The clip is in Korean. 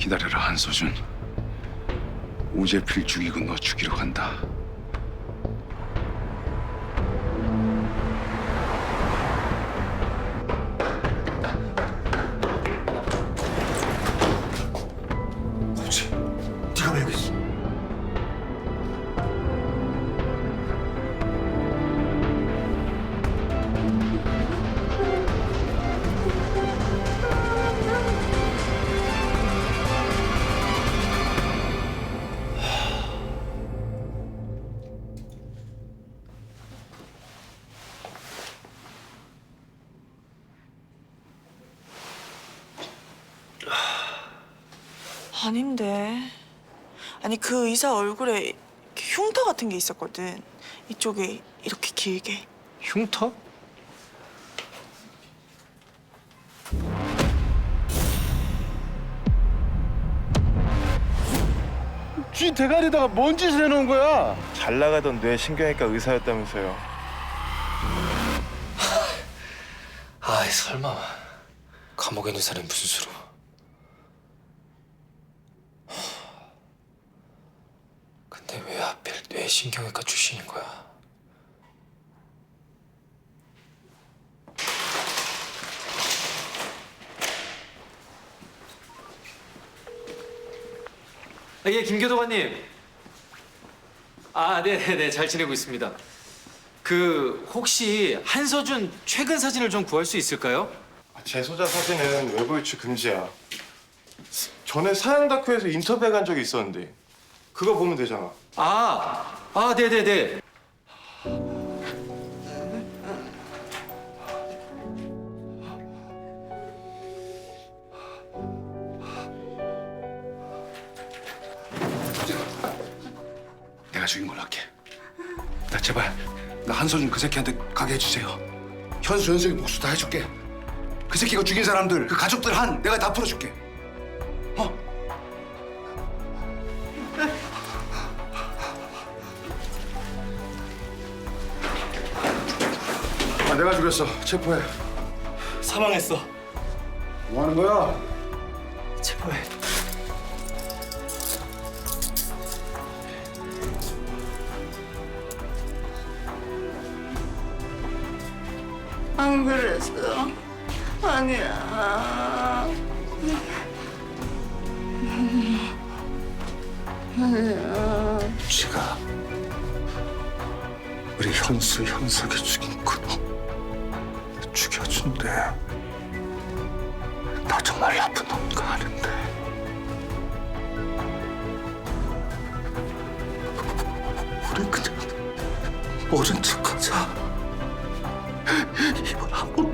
기다려라 한소준. 우재필 죽이고 너 죽이러 간다. 아닌데. 아니 그 의사 얼굴에 이렇게 흉터 같은 게 있었거든. 이쪽에 이렇게 길게. 흉터? 쥐 대가리에다가 뭔 짓을 해놓은 거야? 잘 나가던 뇌신경외과 의사였다면서요. 아이 설마 감옥에 있는 사람이 무슨 수로? 하필 뇌신경외과 출신인 거야? 아, 예, 김교도관님. 아, 네, 네, 네, 잘 지내고 있습니다. 그 혹시 한서준 최근 사진을 좀 구할 수 있을까요? 제 소자 사진은 외부 유출 금지야. 전에 사양 다큐에서 인터뷰해 간 적이 있었는데 그거 보면 되잖아. 아, 아, 네, 네, 네. 내가 죽인 걸로 할게. 나 제발 나 한소준 그 새끼한테 가게 해주세요. 현수 현석이 복수 다 해줄게. 그 새끼가 죽인 사람들 그 가족들 한 내가 다 풀어줄게. 내가 죽였어. 체포해. 사망했어. 뭐 하는 거야? 체포해. 안 그랬어. 아니야. 쥐가 우리 현수 현석이 죽인 그놈 죽여준대. 나 정말 나쁜 놈인가 아는데. 우리 그냥 어른 척하자. 이번 한번